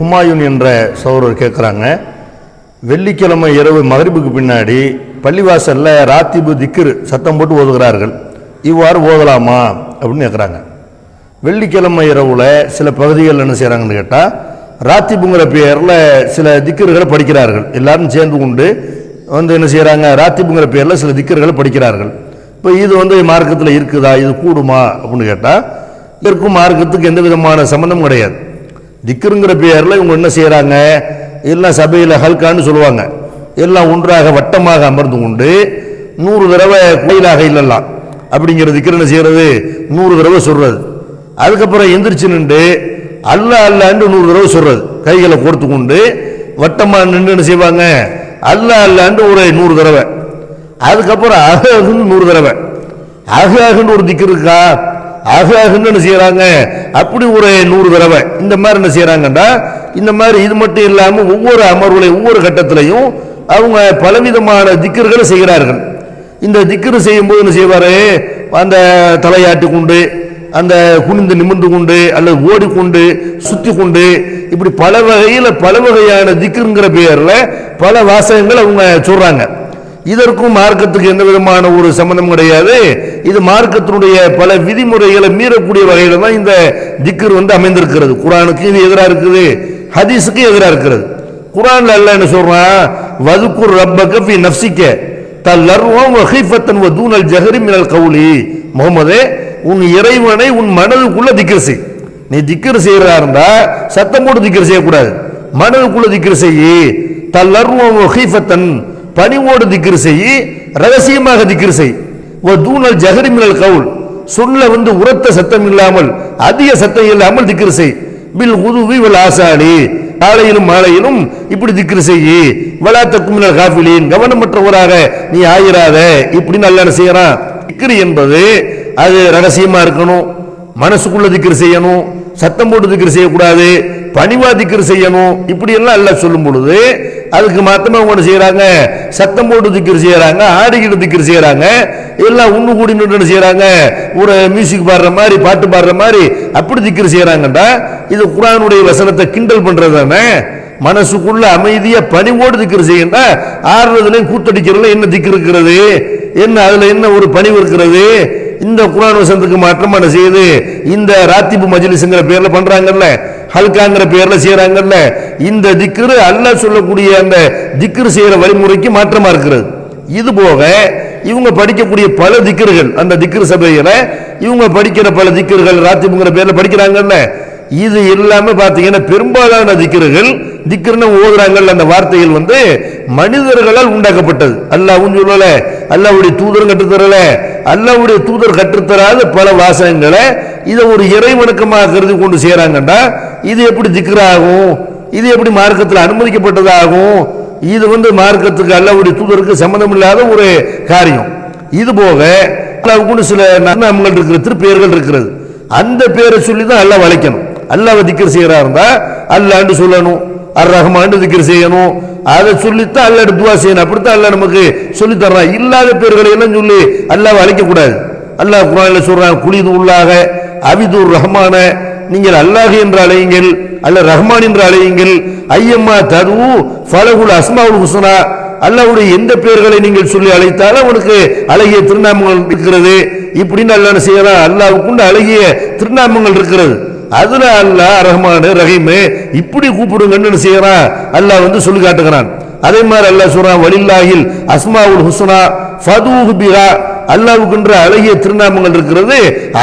ஹுமாயூன் என்ற சௌரர் கேட்குறாங்க வெள்ளிக்கிழமை இரவு மகரிபுக்கு பின்னாடி பள்ளிவாசலில் ராத்திபு திக்ரு சத்தம் போட்டு ஓதுகிறார்கள். இவ்வாறு ஓதலாமா? அப்படின்னு கேட்குறாங்க வெள்ளிக்கிழமை இரவில் சில பகுதிகள் என்ன செய்கிறாங்கன்னு கேட்டால் ராத்திபுங்கிற பேரில் சில திக்கர்களை படிக்கிறார்கள். எல்லாரும் சேர்ந்து கொண்டு வந்து என்ன செய்கிறாங்க ராத்திபுங்கிற பேரில் சில திக்கர்களை படிக்கிறார்கள். இப்போ இது வந்து மார்க்கத்தில் இருக்குதா? இது கூடுமா? அப்படின்னு கேட்டால் இருக்கும் மார்க்கத்துக்கு எந்த விதமான சம்மந்தமும் கிடையாது. திக்ருங்கிற பேரில் இவங்க என்ன செய்கிறாங்க எல்லாம் சபையில் ஹல்கான்னு சொல்லுவாங்க. எல்லாம் ஒன்றாக வட்டமாக அமர்ந்து கொண்டு நூறு தடவை கோயிலாக இல்லலாம் அப்படிங்கிற திக்ரு என்ன நூறு தடவை சொல்கிறது அதுக்கப்புறம் எந்திரிச்சு நின்று அல்ல அல்லாண்டு நூறு தடவை சொல்கிறது கைகளை கொடுத்து கொண்டு வட்டமாக நின்று என்ன செய்வாங்க? அல்ல அல்லாண்டு ஒரு நூறு தடவை. அதுக்கப்புறம் அகன்னு நூறு தடவை. அக அகுன்னு ஒரு திக்கு இருக்கா? அக என்ன செய்யறாங்க? அப்படி ஒரு நூறு தடவை. இந்த மாதிரி என்ன செய்யறாங்கன்னா இந்த மாதிரி இது மட்டும் இல்லாம ஒவ்வொரு அமர்வுலையும் ஒவ்வொரு கட்டத்திலையும் அவங்க பலவிதமான திக்கர்களை செய்கிறார்கள். இந்த திக்கர் செய்யும்போது என்ன செய்வாரு? அந்த தலையாட்டி கொண்டு அந்த குனிந்து நிமிர்ந்து கொண்டு அல்லது ஓடிக்கொண்டு சுத்தி கொண்டு இப்படி பல வகையில் பல வகையான திக்ருங்கிற பெயர்ல பல வாசகங்கள் அவங்க சொல்றாங்க. இதற்கும் மார்க்கத்துக்கு எந்த விதமான ஒரு சம்பந்தம் கிடையாது. இது மார்க்கத்தினுடைய பல விதிமுறைகளை மீறக்கூடிய வகையில் தான் இந்த திக்கர் வந்து அமைந்திருக்கிறது. குரானுக்கு இது எதிராக இருக்குது ஹதீஸுக்கு எதிராக இருக்கிறது. குரான்ல அல்ல என்ன சொல்றான் வதுக்குர் ரப்பக ஃபி நஃப்சிக்க தல்லர்வம் வஹீஃபத்தன் வ தூனல் ஜஹரி மினல் கவுலி. முகமதே உன் இறைவனை உன் மனதுக்குள்ள திக்கர் செய். நீ திக்கர் செய்யறதா இருந்தா சத்தம் போட்டு திக்கர் செய்யக்கூடாது. மனதுக்குள்ள திக்கர் செய். தல்லர்வம் வஹீஃபத்தன் பணிவோடு திக்ர் செய் ரகசியமாக திக்ர் செய். வ தூனல் கவுல். சொல்ல வந்து உரத்த சத்தம் இல்லாமல் அதிக சத்தம் இல்லாமல் திக்ர் செய். பில் உதுவி வல் ஆசாலி காலையிலும் மாலையிலும் இப்படி திக்ரு செய். வலாத்த குமிழல் காஃபிலின். கவனமற்றவராக நீ ஆயிராத. இப்படி நல்லா செய்யறான். திக்ரு என்பது அது ரகசியமா இருக்கணும். மனசுக்குள்ள திக்ரு செய்யணும். சத்தம் போட்டு திக்ரு செய்யக்கூடாது. பணிவா திக்கர் செய்யணும். இப்படி எல்லாம் எல்லாம் சொல்லும் பொழுது அதுக்கு மாத்தமா அவங்க என்ன செய்யறாங்க? சத்தம் போட்டு திக்கிற செய்யறாங்க ஆடிக்கிட்டு திக்கிற செய்யறாங்க எல்லாம் ஒண்ணு கூடி நின்று செய்யறாங்க? ஒரு மியூசிக் பாடுற மாதிரி பாட்டு பாடுற மாதிரி அப்படி திக்கிற செய்யறாங்கடா இது குரானுடைய வசனத்தை கிண்டல் பண்றது தானே? மனசுக்குள்ள அமைதியா பணிவோடு திக்கிற செய்யண்டா ஆடுறதுலையும் கூத்தடிக்கிறதுல என்ன திக்கு இருக்கிறது? என்ன அதுல என்ன ஒரு பணிவு இருக்கிறது? இந்த குரான் வசனத்துக்கு மாற்றமான என்ன செய்யுது? இந்த ராத்திபு மஜ்லிஸ்ங்கிற பேர்ல பண்றாங்கல்ல. ஹல்காங்கிற பேர்ல செய்யறாங்கல்ல இந்த திக்ரு அல்ல சொல்லக்கூடிய அந்த திக்ரு செய்யற வழிமுறைக்கு மாற்றமா இருக்கிறது. இது போக இவங்க படிக்கக்கூடிய பல திக்ருகள் அந்த திக்ரு சபையில இவங்க படிக்கிற பல திக்ருகள் ராத்திபுங்கிற பேர்ல படிக்கிறாங்கல்ல இது எல்லாமே பார்த்தீங்கன்னா பெரும்பாலான திக்ருகள் திக்ருன்னு ஓதுறாங்கல்ல அந்த வார்த்தைகள் வந்து மனிதர்களால் உண்டாக்கப்பட்டது. அல்லாவும் சொல்லல அல்லாவுடைய தூதரும் கற்றுத்தரல அல்லாவுடைய தூதர் கற்றுத்தராத பல வாசகங்களை இதை ஒரு இறைவணக்கமாக கருதி கொண்டு செய்யறாங்கடா இது எப்படி திக்ராகும்? இது எப்படி மார்க்கத்தில் அனுமதிக்கப்பட்டதாகும்? இது வந்து மார்க்கத்துக்கு அல்லாவுடைய தூதருக்கு சம்மந்தம் இல்லாத ஒரு காரியம். இது போக அல்லாவுக்குன்னு சில நன்மங்கள் இருக்கிற திருப்பெயர்கள் இருக்கிறது. அந்த பேரை சொல்லி தான் அல்லா வளைக்கணும் அல்லாஹ் திக்கர் செய்கிறா இருந்தால் அல்லாண்டு சொல்லணும். அர் ரஹ்மான் திக்கர் செய்யணும். அதை சொல்லித்தான் அல்லாஹ் துவா செய்யணும். அப்படித்தான் அல்லா நமக்கு சொல்லி தர்றான். இல்லாத பேர்களை எல்லாம் சொல்லி அல்லாவை அழைக்கக்கூடாது. அல்லாஹ் குரானில் சொல்கிறான் குளிது உள்ளாக அவிதுர் ரஹ்மான நீங்கள் அல்லாஹ் என்று அழையுங்கள் அல்ல ரஹ்மான் என்று அழையுங்கள். ஐயம்மா தது ஃபலகுல் அஸ்மாவுல் ஹுசனா அல்லாஹ்வுடைய எந்த பெயர்களை நீங்கள் சொல்லி அழைத்தாலும் அவனுக்கு அழகிய திருநாமங்கள் இருக்கிறது. இப்படின்னு அல்லாஹ் செய்யலாம் அல்லாவுக்குண்டு அழகிய திருநாமங்கள் இருக்கிறது. அதுல அல்லாஹ் ரஹ்மானு ரஹீமு இப்படி கூப்பிடுங்கன்னு செய்யறான்? அல்லாஹ் வந்து சொல்லி காட்டுகிறான். அதே மாதிரி அல்லாஹ் சொல்றான் வலில்லாஹில் அஸ்மாவுல் ஹுஸ்னா ஃபதூஹு பிஹா. அல்லாஹ்வுக்குன்ற அழகிய திருநாமங்கள் இருக்கிறது.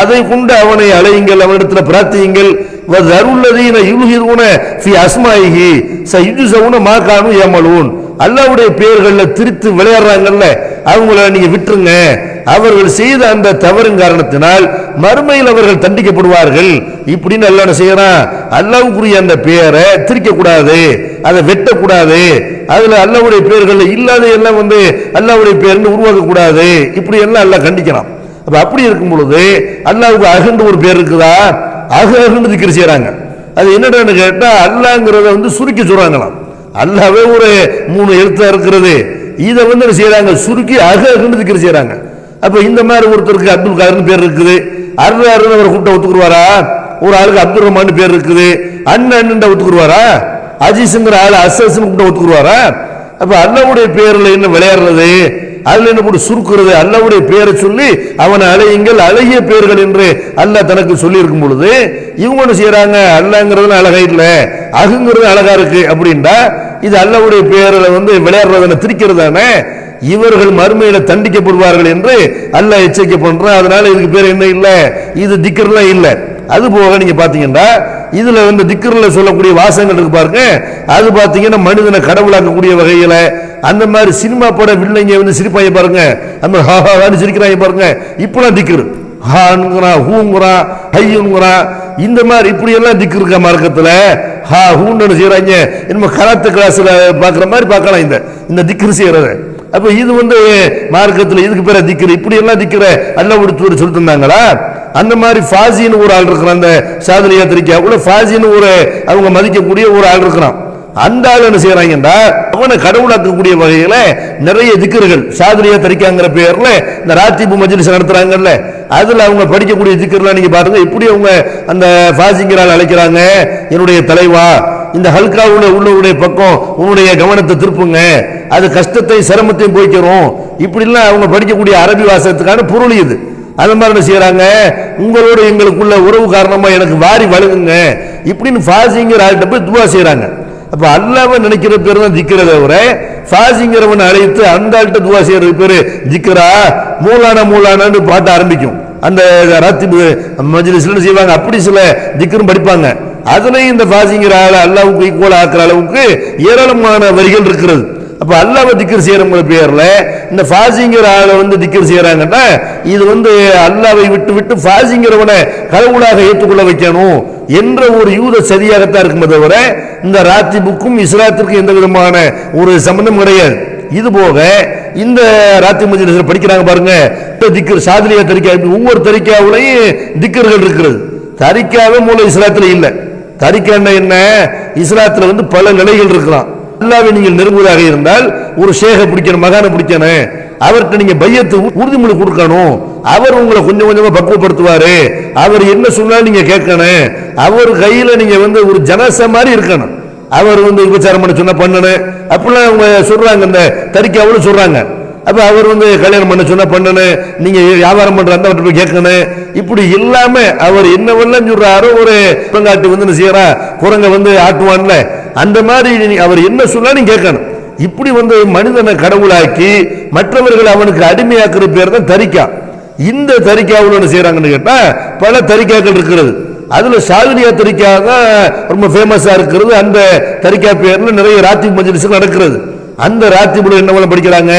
அதை கொண்டு அவனை அழையுங்கள் அவனிடத்தில் பிரார்த்தியுங்கள். வதருல்லதீன யுல்ஹிருன ஃபி அஸ்மாயிஹி சயுஜுசவுன மா கானு யமலூன். அல்லாஹ்வுடைய பெயர்கள்ல திரித்து விளையாடுறாங்கல்ல அவங்கள நீங்க விட்டுருங்க. அவர்கள் செய்த அந்த தவறின் காரணத்தினால் மறுமையில் அவர்கள் தண்டிக்கப்படுவார்கள். இப்படின்னு அல்லாஹ் செய்யறான்? அல்லாவுக்குரிய அந்த பெயரை திரிக்க கூடாது அதை வெட்டக்கூடாது. அதுல அல்லாவுடைய பேர்கள் இல்லாத எல்லாம் வந்து அல்லாவுடைய பேர்னு உருவாக்கக்கூடாது. இப்படி எல்லாம் அல்ல கண்டிக்கிறான். அப்ப அப்படி இருக்கும் பொழுது அல்லாவுக்கு அகண்டு ஒரு பேர் இருக்குதா? அக அகண்டு திக்கிற செய்யறாங்க அது என்னடான்னு கேட்டா அல்லாங்கிறத வந்து சுருக்கி சொல்றாங்களாம். அல்லாவே ஒரு மூணு எழுத்தா இருக்கிறது. இதை வந்து என்ன செய்யறாங்க சுருக்கி அக அகண்டு திக்கிற செய்யறாங்க அப்ப இந்த மாதிரி ஒருத்தருக்கு அப்துல் காதர்னு பேர் இருக்குது. அருள் அருள் அவர் கூட்ட ஒத்துக்குருவாரா? ஒரு ஆளுக்கு அப்துல் ரஹ்மான் பேர் இருக்குது. அண்ணன் அண்ணன் ஒத்துக்குருவாரா? அஜீஸ்ங்கிற ஆள் அசஸ்ன்னு கூட ஒத்துக்குருவாரா? அப்ப அல்லாவுடைய பேர்ல என்ன விளையாடுறது? அதுல என்ன போட்டு சுருக்குறது? அல்லாவுடைய பேரை சொல்லி அவனை அழையுங்கள் அழகிய பேர்கள் என்று அல்லாஹ் தனக்கு சொல்லி இருக்கும் பொழுது இவங்க ஒன்று செய்யறாங்க? அல்லாங்கிறது அழகா இல்லை அகுங்கிறது அழகா இருக்கு அப்படின்டா இது அல்லாவுடைய பேரில் வந்து விளையாடுறதுன்னு திரிக்கிறது தானே இவர்கள் மறுமையில தண்டிக்கப்படுவார்கள் என்று அல்லாஹ் எச்சரிக்கை பண்றான். அதனால இதுக்கு பேர் என்ன இல்ல? இது திக்கர்லாம் இல்ல. அது போக நீங்க பாத்தீங்கன்னா இதுல வந்து திக்கர்ல சொல்லக்கூடிய வாசகங்கள் இருக்கு பாருங்க. அது பாத்தீங்கன்னா மனிதனை கடவுளாக்கக்கூடிய வகையில அந்த மாதிரி சினிமா பட வில்லைங்க வந்து சிரிப்பாங்க பாருங்க. அந்த ஹாஹான்னு சிரிக்கிறாங்க பாருங்க. இப்பெல்லாம் திக்கர் ஹான்ங்கிறான் ஹூங்கிறான் ஹையுங்கிறான் இந்த மாதிரி இப்படி எல்லாம் திக்கு இருக்க மார்க்கத்தில்? ஹா ஹூன்னு செய்யறாங்க என்னமோ கராத்து கிளாஸ்ல பாக்குற மாதிரி பார்க்கலாம் இந்த. இந்த திக்கு செய்யறத. அப்ப இது வந்து மார்க்கத்தில் இதுக்கு பேர திக்கிற இப்படி எல்லாம் திக்கிற அல்ல உடுத்து சொல்லி தந்தாங்களா? அந்த மாதிரி ஃபாசின்னு ஒரு ஆள் இருக்கிறான் அந்த சாதனை யாத்திரிக்காவுல ஃபாசின்னு ஒரு அவங்க மதிக்கக்கூடிய ஒரு ஆள் இருக்கிறான். அந்த ஆள் என்ன செய்யறாங்கன்னா அவனை கடவுளாக்கக்கூடிய வகையில நிறைய திக்கர்கள் சாதனையா தரிக்காங்கிற பேர்ல இந்த ராத்திபு மஜ்லிஸ் நடத்துறாங்கல்ல அதுல அவங்க படிக்கக்கூடிய திக்கர்லாம் நீங்க பாருங்க இப்படி அவங்க அந்த ஃபாசிங்கிறால் அழைக்கிறாங்க என்னுடைய தலைவா இந்த ஹல்காவுடைய உள்ளவருடைய பக்கம் உன்னுடைய கவனத்தை திருப்புங்க. அது கஷ்டத்தை சிரமத்தையும் போய்க்கிறோம் இப்படிலாம் அவங்க படிக்கக்கூடிய அரபி வாசகத்துக்கான பொருள் இது. அது மாதிரி என்ன செய்யறாங்க? உங்களோட எங்களுக்குள்ள உறவு காரணமா எனக்கு வாரி வழங்குங்க. இப்படின்னு ஃபாசிங்கிற ஆள்கிட்ட போய் துவா செய்யறாங்க. அப்ப அல்லாம நினைக்கிற பேர் தான் திக்கிற தவிர ஃபாசிங்கிறவன் அழைத்து அந்த ஆள்கிட்ட துவா செய்யறது பேரு திக்கிறா? மூலான மூலானான்னு பாட்டு ஆரம்பிக்கும். அந்த ராத்தி மஜ்லிஸ்ல செய்வாங்க? அப்படி சில திக்கரும் படிப்பாங்க. அதுலேயும் இந்த ஃபாசிங்கிற ஆளை அல்லாவுக்கு ஈக்குவல் ஆக்குற அளவுக்கு ஏராளமான வரிகள் இருக்கிறது. அப்போ அல்லாவை திக்கர் செய்யறவங்க பேரில் இந்த ஃபாசிங்கிற ஆளை வந்து திக்கர் செய்கிறாங்கன்னா இது வந்து அல்லாவை விட்டு விட்டு ஃபாசிங்கிறவனை கடவுளாக ஏற்றுக்கொள்ள வைக்கணும் என்ற ஒரு யூத சரியாகத்தான் இருக்குமே தவிர இந்த ராத்திபுக்கும் இஸ்லாத்திற்கும் எந்த விதமான ஒரு சம்பந்தம் கிடையாது. இது போக இந்த ராத்தி மஜ்லிஸ்ல படிக்கிறாங்க பாருங்க திக்கர் சாதிலியா தரிக்கா ஒவ்வொரு தரிக்காவிலையும் திக்கர்கள் இருக்கிறது. தரிக்காவே மூல இஸ்லாத்தில் இல்லை. தரிக்கான்னா என்ன? இஸ்லாத்தில் வந்து பல நிலைகள் இருக்கலாம். அல்லாவை நீங்கள் நெருங்குவதாக இருந்தால் ஒரு ஷேக பிடிக்கணும் மகானை பிடிக்கணும். அவர்கிட்ட நீங்க பையத்து உறுதிமொழி கொடுக்கணும். அவர் உங்களை கொஞ்சம் கொஞ்சமா பக்குவப்படுத்துவாரு. அவர் என்ன சொன்னாலும் நீங்க கேட்கணும். அவர் கையில நீங்க வந்து ஒரு ஜனச மாதிரி இருக்கணும். அவர் வந்து விபச்சாரம் பண்ண சொன்னா பண்ணணும். அப்படிலாம் அவங்க சொல்றாங்க இந்த தரிக்காவும் சொல்றாங்க. அப்போ அவர் வந்து கல்யாணம் பண்ண சொன்னால் பண்ணணும் நீங்கள் வியாபாரம் பண்ணுற அந்த போய் கேட்கணும் இப்படி இல்லாமல் அவர் என்னவெல்லாம் சொல்கிறாரோ ஒரு குரங்காட்டு வந்து என்ன செய்யறா? குரங்க வந்து ஆட்டுவான்ல. அந்த மாதிரி நீ- அவர் என்ன சொன்னாலும் கேட்கணும். இப்படி வந்து மனிதனை கடவுளாக்கி மற்றவர்கள் அவனுக்கு அடிமையாக்குற பேர் தான் தரிக்கா. இந்த தரிக்காவில் என்ன செய்கிறாங்கன்னு கேட்டால் பல தரிக்காக்கள் இருக்கிறது. அதில் சாகுனியா தரிக்கா தான் ரொம்ப ஃபேமஸாக இருக்கிறது. அந்த தரிக்கா பேரில் நிறைய ராத்தி மஜ்லிஸ் நடக்கிறது. அந்த ராத்திபுல என்ன படிக்கிறாங்க?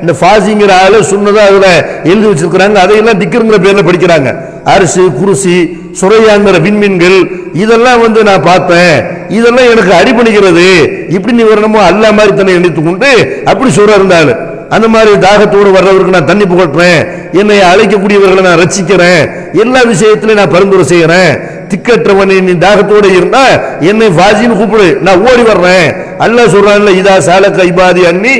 இந்த ஃபாசிங்கிற ஆளு சொன்னதா அதுல எழுதி வச்சிருக்கிறாங்க. அதையெல்லாம் திக்கருங்கிற பேர்ல படிக்கிறாங்க. அரிசி குருசி சுரையாங்கிற விண்மீன்கள் இதெல்லாம் வந்து நான் பார்த்தேன். இதெல்லாம் எனக்கு அடிபணிக்கிறது. இப்படி நீ வரணுமோ அல்ல மாதிரி தன்னை நினைத்து கொண்டு அப்படி சொல்ற இருந்தாலும் அந்த மாதிரி தாகத்தோடு வர்றவருக்கு நான் தண்ணி புகட்டுறேன். என்னை அழைக்கக்கூடியவர்களை நான் ரசிக்கிறேன். எல்லா விஷயத்திலையும் நான் பரிந்துரை செய்கிறேன். திக்கற்றவன் நீ தாகத்தோடு இருந்தா என்னை ஃபாஜின்னு கூப்பிடு. நான் ஓடி வர்றேன். அல்லாஹ் சொல்றான்ல இதா சாலக்க இபாதி அன்னி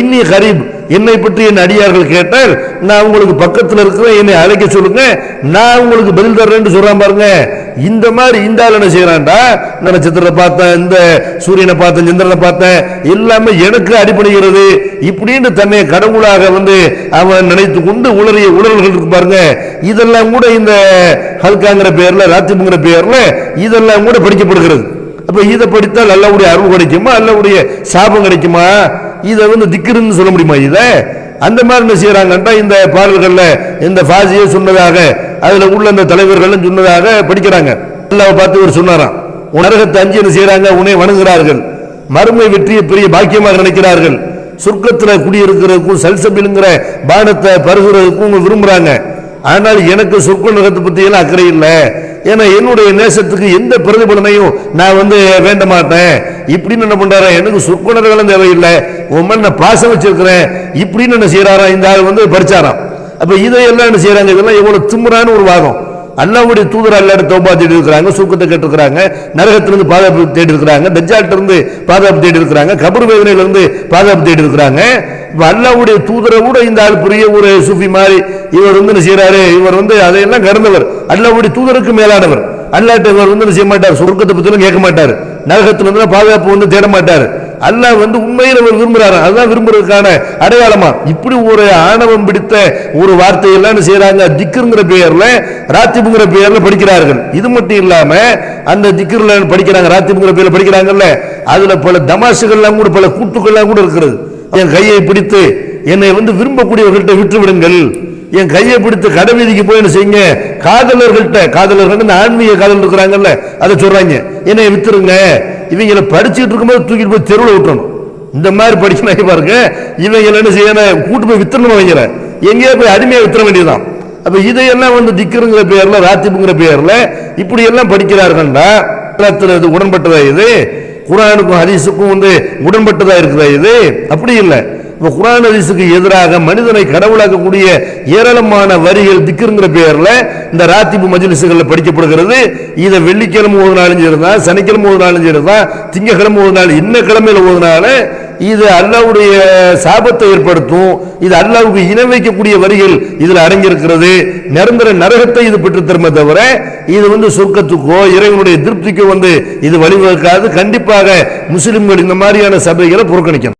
இன்னி கரீப். என்னை பற்றி என் அடியார்கள் கேட்டால் நான் உங்களுக்கு பக்கத்தில் இருக்கிறேன் என்னை அழைக்க சொல்லுங்க நான் உங்களுக்கு பதில் தர்றேன்னு சொல்றான் பாருங்க. இந்த மாதிரி இந்த ஆள் என்ன செய்யறான்டா இந்த நட்சத்திரத்தை பார்த்தேன் இந்த சூரியனை பார்த்தேன் சந்திரனை பார்த்தேன் எல்லாமே எனக்கு அடிப்படைகிறது இப்படின்னு தன்னை கடவுளாக வந்து அவன் நினைத்து கொண்டு உளறிய உணர்வுகள் இருக்கு பாருங்க. இதெல்லாம் கூட இந்த ஹல்காங்கிற பேர்ல ராத்திபுங்கிற பேர்ல இதெல்லாம் கூட படிக்கப்படுகிறது. அப்ப இதை படித்தால் அல்லாவுடைய அருள் கிடைக்குமா? அல்லாவுடைய சாபம் கிடைக்குமா? இதை வந்து திக்கிருன்னு சொல்ல முடியுமா இதை? அந்த மாதிரி என்ன செய்யறாங்கன்றா இந்த பாடல்களில் இந்த ஃபாசியை சொன்னதாக அதில் உள்ள அந்த தலைவர்கள் சொன்னதாக படிக்கிறாங்க. அல்லாவை பார்த்து ஒரு சொன்னாராம் உணரகத்தை அஞ்சு என்ன செய்யறாங்க? உன்னை வணங்குகிறார்கள். மறுமை வெற்றியை பெரிய பாக்கியமாக நினைக்கிறார்கள். சொர்க்கத்தில் குடியிருக்கிறதுக்கும் சல்சபிலுங்கிற பானத்தை பருகிறதுக்கும் விரும்புகிறாங்க ஆனால் எனக்கு சொர்க்க பற்றியெல்லாம் அக்கறை இல்லை. ஏன்னா என்னுடைய நேசத்துக்கு எந்த பிரதிபலனையும் நான் வந்து வேண்ட மாட்டேன். இப்படின்னு என்ன பண்றாரு? எனக்கு சொர்க்க தேவையில்லை. உன் நான் பாசம் வச்சிருக்கிறேன். இப்படின்னு என்ன செய்கிறாரா இந்த ஆள் வந்து படிச்சாராம். அப்போ இதையெல்லாம் என்ன செய்கிறாங்க இதெல்லாம் எவ்வளோ திமுறான ஒரு வாதம். அல்லாவுடைய தூதர் அல்லாட தோபா தேடி இருக்கிறாங்க சூக்கத்தை கேட்டிருக்கிறாங்க நரகத்திலிருந்து பாதுகாப்பு தேடி இருக்கிறாங்க தஜ்ஜால்ட்ட பாதுகாப்பு தேடி இருக்கிறாங்க கபர் வேதனையிலிருந்து பாதுகாப்பு தேடி இருக்கிறாங்க அல்லாவுடைய தூதரை கூட இந்த ஆள் புரிய ஒரு சூஃபி மாதிரி இவர் வந்து என்ன செய்யறாரு இவர் வந்து அதையெல்லாம் கடந்தவர். அல்லாவுடைய தூதருக்கு மேலானவர். அல்லாட்ட இவர் வந்து என்ன செய்ய மாட்டார்? சொர்க்கத்தை பத்திலும் கேட்க மாட்டார். நரகத்திலிருந்து பாதுகாப்பு வந்து தேட மாட்டார். அல்லாஹ் வந்து உண்மையில் அவர் விரும்புகிறாரு அதுதான் விரும்புறதுக்கான அடையாளமா? இப்படி ஒரு ஆணவம் பிடித்த ஒரு வார்த்தையெல்லாம் செய்கிறாங்க செய்யறாங்க திக்குங்கிற ராத்திபுங்கிற பெயரில் படிக்கிறார்கள். இது மட்டும் இல்லாமல் அந்த திக்ருல படிக்கிறாங்க ராத்திபுங்கிற பெயரில் படிக்கிறாங்கல்ல அதில் பல தமாசுகள்லாம் கூட பல கூட்டுக்கள்லாம் கூட இருக்கிறது. என் கையை பிடித்து என்னை வந்து விரும்பக்கூடியவர்கள்ட்ட விட்டு விடுங்கள் என் கையை பிடித்து கடை வீதிக்கு போய் என்ன செய்யுங்க. காதலர்கள்ட்ட காதலர்கள் இந்த ஆன்மீக காதல் இருக்கிறாங்கல்ல அதை சொல்றாங்க. என்னை வித்துருங்க. இவங்களை படிச்சுட்டு இருக்கும்போது தூக்கிட்டு போய் தெருவில் விட்டணும் இந்த மாதிரி படிக்கணும் பாருங்க இவங்களை என்ன செய்யணும் கூட்டு போய் வித்துறணும் வைங்கிற எங்கேயோ போய் அடிமையாக வித்துற வேண்டியதுதான். அப்போ இதையெல்லாம் வந்து திக்கருங்கிற பேரில் ராத்திப்புங்கிற பேரில் இப்படி எல்லாம் படிக்கிறார்கள்டா இது உடன்பட்டதா இது? குரானுக்கும் ஹரிசுக்கும் வந்து உடன்பட்டதா இருக்குதா இது? அப்படி இல்லை. இப்போ குரான் ஹதீஸுக்கு எதிராக மனிதனை கடவுளாக்கக்கூடிய ஏராளமான வரிகள் திக்குங்கிற பேரில் இந்த ராத்திபு மஜிலிசுகளில் படிக்கப்படுகிறது. இதை வெள்ளிக்கிழமை ஓதுனாலும் சரிதான் சனிக்கிழமை ஓதுனாலும் சரிதான் திங்கக்கிழமை ஓதுனாலும் இன்ன கிழமையில் ஓதுனாலும் இது அல்லாவுடைய சாபத்தை ஏற்படுத்தும். இது அல்லாவுக்கு இணை வைக்கக்கூடிய வரிகள் இதில் அடங்கியிருக்கிறது. நிரந்தர நரகத்தை இது பெற்று தருமே தவிர இது வந்து சொர்க்கத்துக்கோ இறைவனுடைய திருப்திக்கோ வந்து இது வழிவகுக்காது. கண்டிப்பாக முஸ்லிம்கள் இந்த மாதிரியான சபைகளை புறக்கணிக்கணும்.